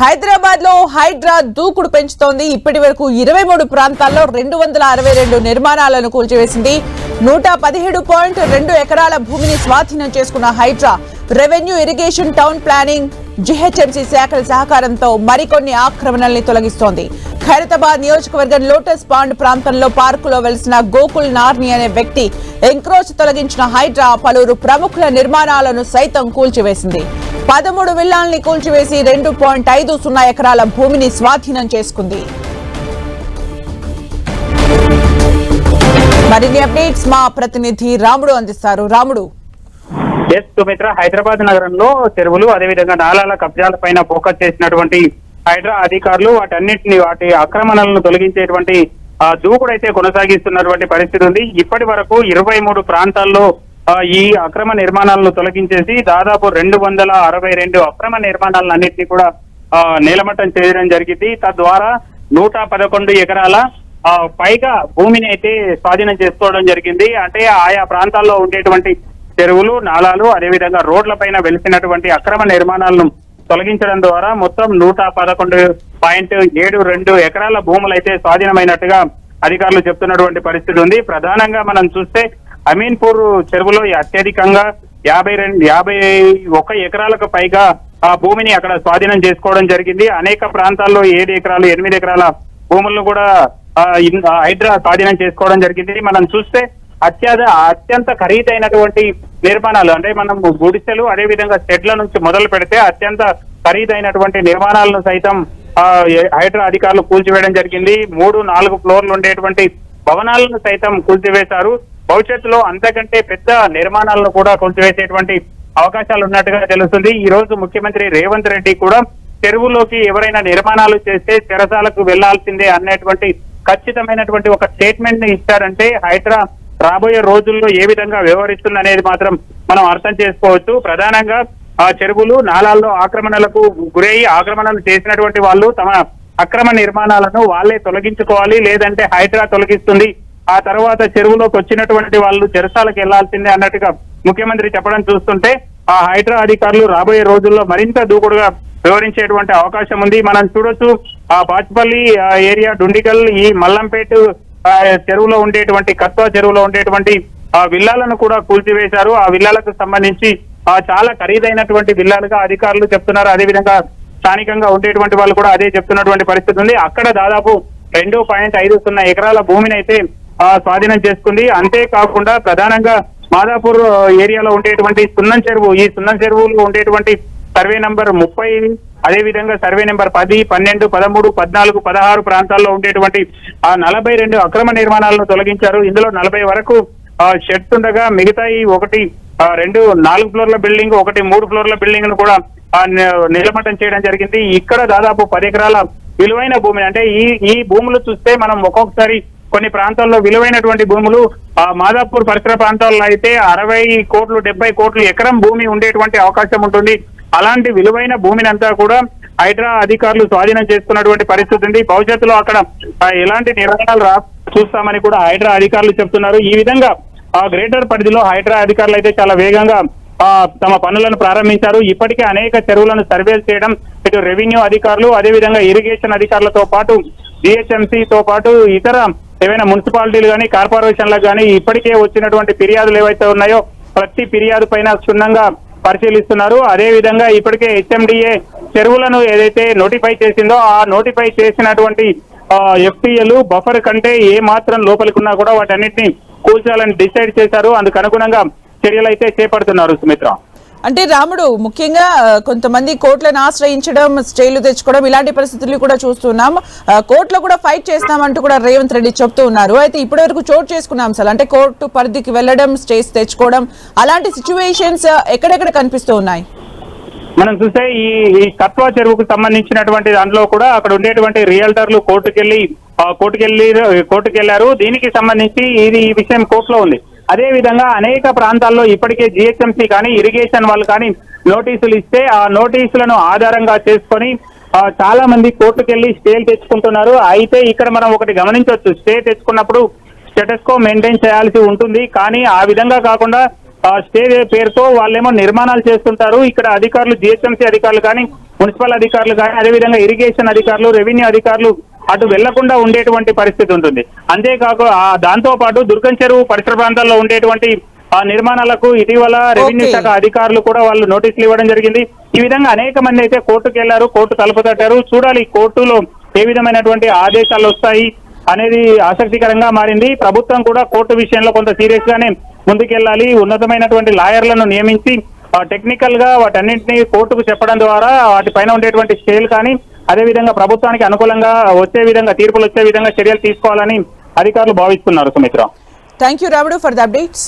హైదరాబాద్లో హైడ్రా దూకుడు పెంచుతోంది. ఇప్పటి వరకు ఇరవై మూడు ప్రాంతాల్లో రెండు వందల అరవై రెండు నిర్మాణాలను కూల్చివేసింది. నూట పదిహేడు పాయింట్ రెండు ఎకరాల భూమిని స్వాధీనం చేసుకున్న Hydraa revenue irrigation town planning GHMC శాఖల సహకారంతో మరికొన్ని ఆక్రమణల్ని తొలగిస్తోంది. ఖైరతాబాద్ నియోజకవర్గం లోటస్ పాండ్ ప్రాంతంలో పార్కులో వెలిసిన గోకుల్ నార్ని అనే వ్యక్తి ఎంక్రోచ్ తొలగించిన హైడ్రా పలువురు ప్రముఖుల నిర్మాణాలను సైతం కూల్చివేసింది. పదమూడు విల్లాల్ని కూల్చివేసి రెండు పాయింట్ ఐదు సున్నా ఎకరాల భూమిని స్వాధీనం చేసుకుంది. మరిన్ని అప్డేట్స్ మా ప్రతినిధి రాముడు అందిస్తారు. రాముడు. ఎస్ సుమిత్ర. హైదరాబాద్ నగరంలో చెరువులు అదేవిధంగా నాలాల కబ్జాల పైన ఫోకస్ చేసినటువంటి హైడ్రా అధికారులు వాటన్నిటిని వాటి ఆక్రమణలను తొలగించేటువంటి ఆ, దూకుడైతే కొనసాగిస్తున్నటువంటి పరిస్థితి ఉంది. ఇప్పటి వరకు ఇరవై మూడు ప్రాంతాల్లో ఈ అక్రమ నిర్మాణాలను తొలగించేసి దాదాపు రెండు వందల అరవై రెండు అక్రమ నిర్మాణాలను అన్నింటినీ కూడా నేలమట్టం చేయడం జరిగింది. తద్వారా నూట పదకొండు ఎకరాల పైగా భూమిని అయితే స్వాధీనం చేసుకోవడం జరిగింది. అంటే ఆయా ప్రాంతాల్లో ఉండేటువంటి చెరువులు నాలాలు అదేవిధంగా రోడ్ల పైన వెలిసినటువంటి అక్రమ నిర్మాణాలను తొలగించడం ద్వారా మొత్తం నూట పదకొండు పాయింట్ ఏడు రెండు ఎకరాల భూములు అయితే స్వాధీనమైనట్టుగా అధికారులు చెప్తున్నటువంటి పరిస్థితి ఉంది. ప్రధానంగా మనం చూస్తే అమీన్పూర్ చెరువులో అత్యధికంగా యాభై రెండు యాభై ఒక ఎకరాలకు పైగా ఆ భూమిని అక్కడ స్వాధీనం చేసుకోవడం జరిగింది. అనేక ప్రాంతాల్లో ఏడు ఎకరాలు ఎనిమిది ఎకరాల భూములను కూడా హైడ్రా స్వాధీనం చేసుకోవడం జరిగింది. మనం చూస్తే అత్యధ అత్యంత ఖరీదైనటువంటి నిర్మాణాలు అంటే మనం గుడిసెలు అదే విధంగా షెడ్ల నుంచి మొదలు పెడితే అత్యంత ఖరీదైనటువంటి నిర్మాణాలను సైతం ఆ, హైడ్రా అధికారులు కూల్చివేయడం జరిగింది. మూడు నాలుగు ఫ్లోర్లు ఉండేటువంటి భవనాలను సైతం కూల్చివేశారు. భవిష్యత్తులో అంతకంటే పెద్ద నిర్మాణాలను కూడా కొలిచివేసేటువంటి అవకాశాలు ఉన్నట్టుగా తెలుస్తుంది. ఈ రోజు ముఖ్యమంత్రి రేవంత్ రెడ్డి కూడా చెరువులోకి ఎవరైనా నిర్మాణాలు చేస్తే చెరసాలకు వెళ్ళాల్సిందే అన్నటువంటి ఖచ్చితమైనటువంటి ఒక స్టేట్మెంట్ని ఇస్తారంటే హైడ్రా రాబోయే రోజుల్లో ఏ విధంగా వ్యవహరిస్తుంది అనేది మాత్రం మనం అర్థం చేసుకోవచ్చు. ప్రధానంగా ఆ చెరువులు నాలాల్లో ఆక్రమణలకు గురయ్యి ఆక్రమణలు చేసినటువంటి వాళ్ళు తమ అక్రమ నిర్మాణాలను వాళ్ళే తొలగించుకోవాలి లేదంటే హైడ్రా తొలగిస్తుంది. ఆ తర్వాత చెరువులోకి వచ్చినటువంటి వాళ్ళు చెరసాలకు వెళ్ళాల్సిందే అన్నట్టుగా ముఖ్యమంత్రి చెప్పడం చూస్తుంటే ఆ హైడ్రా అధికారులు రాబోయే రోజుల్లో మరింత దూకుడుగా వివరించేటువంటి అవకాశం ఉంది. మనం చూడొచ్చు ఆ బాచ్పల్లి ఏరియా డుండిగల్ ఈ మల్లంపేట చెరువులో ఉండేటువంటి కత్వా చెరువులో ఉండేటువంటి ఆ విల్లాలను కూడా కూల్చివేశారు. ఆ విల్లాలకు సంబంధించి ఆ, చాలా ఖరీదైనటువంటి విల్లాలుగా అధికారులు చెప్తున్నారు. అదేవిధంగా స్థానికంగా ఉండేటువంటి వాళ్ళు కూడా అదే చెప్తున్నటువంటి పరిస్థితి ఉంది. అక్కడ దాదాపు రెండు పాయింట్ ఐదు సున్నా ఎకరాల భూమిని అయితే స్వాధీనం చేసుకుంది. అంతేకాకుండా ప్రధానంగా మాదాపూర్ ఏరియాలో ఉండేటువంటి సున్నం చెరువు ఈ సున్నం చెరువులో ఉండేటువంటి సర్వే నంబర్ ముప్పై అదే విధంగా సర్వే నెంబర్ పది పన్నెండు పదమూడు పద్నాలుగు పదహారు ప్రాంతాల్లో ఉండేటువంటి ఆ నలభై రెండు అక్రమ నిర్మాణాలను తొలగించారు. ఇందులో నలభై వరకు షెడ్స్ ఉండగా మిగతాయి ఒకటి రెండు నాలుగు ఫ్లోర్ల బిల్డింగ్ ఒకటి మూడు ఫ్లోర్ల బిల్డింగ్ను కూడా ఆ, నిలమట్టం చేయడం జరిగింది. ఇక్కడ దాదాపు పది ఎకరాల విలువైన భూమి అంటే ఈ ఈ భూములు చూస్తే మనం ఒక్కొక్కసారి కొన్ని ప్రాంతాల్లో విలువైనటువంటి భూములు ఆ మాదాపూర్ పరిసర ప్రాంతాల్లో అయితే అరవై కోట్లు డెబ్బై కోట్లు ఎకరం భూమి ఉండేటువంటి అవకాశం ఉంటుంది. అలాంటి విలువైన భూమిని అంతా కూడా హైడ్రా అధికారులు స్వాధీనం చేసుకున్నటువంటి పరిస్థితి ఉంది. భవిష్యత్తులో అక్కడ ఎలాంటి నిర్ణయాలు రా చూస్తామని కూడా హైడ్రా అధికారులు చెప్తున్నారు. ఈ విధంగా ఆ గ్రేటర్ పరిధిలో హైడ్రా అధికారులు అయితే చాలా వేగంగా ఆ, తమ పనులను ప్రారంభించారు. ఇప్పటికే అనేక చెరువులను సర్వేలు చేయడం ఇటు రెవెన్యూ అధికారులు అదేవిధంగా ఇరిగేషన్ అధికారులతో పాటు GHMC తో పాటు ఇతర ఏవైనా మున్సిపాలిటీలు కానీ కార్పొరేషన్లకు కానీ ఇప్పటికే వచ్చినటువంటి ఫిర్యాదులు ఏవైతే ఉన్నాయో ప్రతి ఫిర్యాదు పైన క్షుణ్ణంగా పరిశీలిస్తున్నారు. అదే విధంగా ఇప్పటికే హెచ్ఎండిఏ చెరువులను ఏదైతే నోటిఫై చేసిందో ఆ నోటిఫై చేసినటువంటి ఎఫ్టీఎలు బఫర్ కంటే ఏ మాత్రం లోపలికున్నా కూడా వాటన్నిటిని కూల్చాలని డిసైడ్ చేశారు. అందుకు అనుగుణంగా చర్యలు అయితే చేపడుతున్నారు సుమిత్ర. అంటే రాముడు ముఖ్యంగా కొంతమంది కోట్లను ఆశ్రయించడం స్టేలు తెచ్చుకోవడం ఇలాంటి పరిస్థితులు కూడా చూస్తున్నాం. కోర్టులో కూడా ఫైట్ చేస్తామంటూ కూడా రేవంత్ రెడ్డి చెప్తూ ఉన్నారు. అయితే ఇప్పటి వరకు చోటు చేసుకున్నాం అంశాలు అంటే కోర్టు పరిధికి వెళ్ళడం స్టేస్ తెచ్చుకోవడం అలాంటి సిచ్యువేషన్స్ ఎక్కడెక్కడ కనిపిస్తూ ఉన్నాయి? మనం చూస్తే ఈ ఈ కత్వా చెరువుకు సంబంధించినటువంటి దాంట్లో కూడా అక్కడ ఉండేటువంటి రియల్టర్లు కోర్టుకెళ్ళి కోర్టుకెళ్ళి కోర్టుకెళ్ళి కోర్టుకెళ్ళారు. దీనికి సంబంధించి ఇది ఈ విషయం కోర్టులో ఉంది. అదే విధంగా అనేక ప్రాంతాల్లో ఇప్పటికే జిహెచ్ఎంసీ కానీ ఇరిగేషన్ వాళ్ళు కానీ నోటీసులు ఇస్తే ఆ నోటీసులను ఆధారంగా చేసుకొని చాలా మంది కోర్టుకెళ్ళి స్టేలు తెచ్చుకుంటున్నారు. అయితే ఇక్కడ మనం ఒకటి గమనించవచ్చు. స్టే తెచ్చుకున్నప్పుడు స్టేటస్కో మెయింటైన్ చేయాల్సి ఉంటుంది. కానీ ఆ విధంగా కాకుండా ఆ, స్టే పేరుతో వాళ్ళేమో నిర్మాణాలు చేస్తుంటారు. ఇక్కడ అధికారులు జిహెచ్ఎంసీ అధికారులు కానీ మున్సిపల్ అధికారులు కానీ అదేవిధంగా ఇరిగేషన్ అధికారులు రెవెన్యూ అధికారులు అటు వెళ్ళకుండా ఉండేటువంటి పరిస్థితి ఉంటుంది. అంతేకాక దాంతో పాటు దుర్గం చెరువు పరిసర ప్రాంతాల్లో ఉండేటువంటి ఆ నిర్మాణాలకు ఇటీవల రెవెన్యూ. శాఖ అధికారులు కూడా వాళ్ళు నోటీసులు ఇవ్వడం జరిగింది. ఈ విధంగా అనేక మంది అయితే కోర్టుకు వెళ్ళారు కోర్టు తలుపు తట్టారు. చూడాలి కోర్టులో ఏ విధమైనటువంటి ఆదేశాలు వస్తాయి అనేది ఆసక్తికరంగా మారింది. ప్రభుత్వం కూడా కోర్టు విషయంలో కొంత సీరియస్ గానే ముందుకెళ్ళాలి. ఉన్నతమైనటువంటి లాయర్లను నియమించి టెక్నికల్గా వాటన్నింటినీ కోర్టుకు చెప్పడం ద్వారా వాటిపైన ఉండేటువంటి స్టేలు కానీ అదేవిధంగా ప్రభుత్వానికి అనుకూలంగా వచ్చే విధంగా తీర్పులు వచ్చే విధంగా చర్యలు తీసుకోవాలని అధికారులు భావిస్తున్నారు Sumitra. Thank you Ramudu for the updates